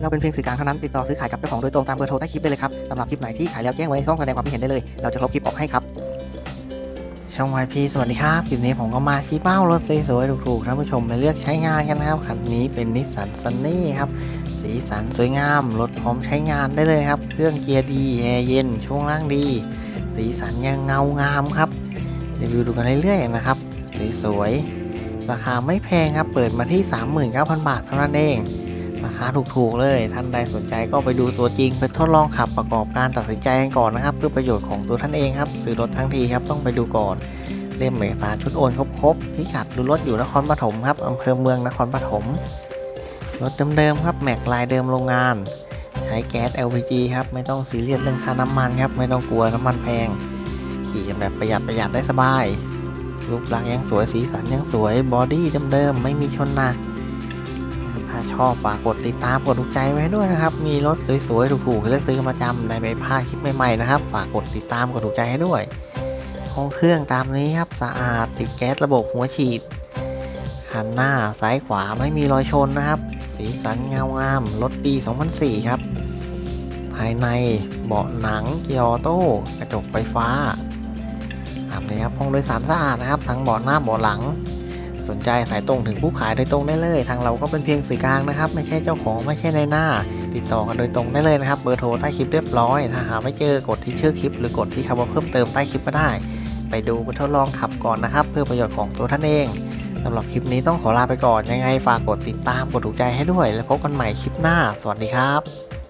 เราเป็นเพียงสื่อกลางเท่านั้นติดต่อซื้อขายกับเจ้าของโดยตรงตามเบอร์โทรใต้คลิปได้เลยครับสำหรับคลิปไหนที่ขายแล้วแจ้งไว้ในช่องแสดงความคิดเห็นได้เลย เราจะลบคลิปออกให้ครับช่อง YP สวัสดีครับคลิปนี้ผมก็มาชี้เป้ารถสวยๆถูกๆท่านผู้ชมไปเลือกใช้งานกันนะครับคันนี้เป็นนิสสันซันนี่ครับสีสันสวยงามรถพร้อมใช้งานได้เลยครับ เครื่องเกียร์ดีแอร์เย็นช่วงล่างดี สีสันยังเงางามครับรีวิวดูกันเรื่อยๆนะครับสวยๆราคาไม่แพงครับเปิดมาที่ 39,000 บาทเท่านั้นเอง ราคาถูกๆเลย ท่านใดสนใจก็ไปดูตัวจริงไปทดลองขับประกอบการตัดสินใจกันก่อนนะครับ เพื่อประโยชน์ของตัวท่านเองครับซื้อรถทั้งทีครับต้องไปดูก่อนเล่มเอกสารชุดโอนครบๆพิกัดดูรถอยู่นครปฐมครับอำเภอเมืองนครปฐมรถเดิมๆครับแม็กลายเดิมโรงงาน ใช้แก๊ส LPG ครับไม่ต้องซีเรียสเรื่องค่าน้ำมันครับไม่ต้องกลัวน้ำมันแพง ขี่กันแบบประหยัดประหยัดได้สบายรูปลักษณ์ยังสวยสีสันยังสวยบอดี้เดิมๆไม่มีชนหนัก ถ้าชอบฝากกดติดตามกดถูกใจไว้ด้วยนะครับ มีรถสวยๆถูกๆให้เลือกซื้อกันประจำในใบพาคลิปใหม่ๆนะครับ ฝากกดติดตามกดถูกใจให้ด้วยห้องเครื่องตามนี้ครับสะอาดติดแก๊สระบบหัวฉีดคันหน้าซ้ายขวาไม่มีรอยชนนะครับ สีสันเงางามรถปี 2004 ครับ ภายในเบาะหนังเกียร์ออโต้กระจกไฟฟ้าตามนี้ครับห้องโดยสารสะอาดนะครับ ทั้งเบาะหน้าเบาะหลัง สนใจสายตรงถึงผู้ขายโดยตรงได้เลย ทางเราก็เป็นเพียงสื่อกลางนะครับ ไม่ใช่เจ้าของไม่ใช่ในหน้า ติดต่อกันโดยตรงได้เลยนะครับ เบอร์โทรใต้คลิปเรียบร้อย ถ้าหาไม่เจอกดที่ชื่อคลิป หรือกดที่คำว่าเพิ่มเติมใต้คลิปก็ได้ ไปดูไปทดลองขับก่อนนะครับ เพื่อประโยชน์ของตัวท่านเองสำหรับคลิปนี้ต้องขอลาไปก่อนยังไงฝากกดติดตามกดถูกใจให้ด้วย แล้วพบกันใหม่คลิปหน้า สวัสดีครับ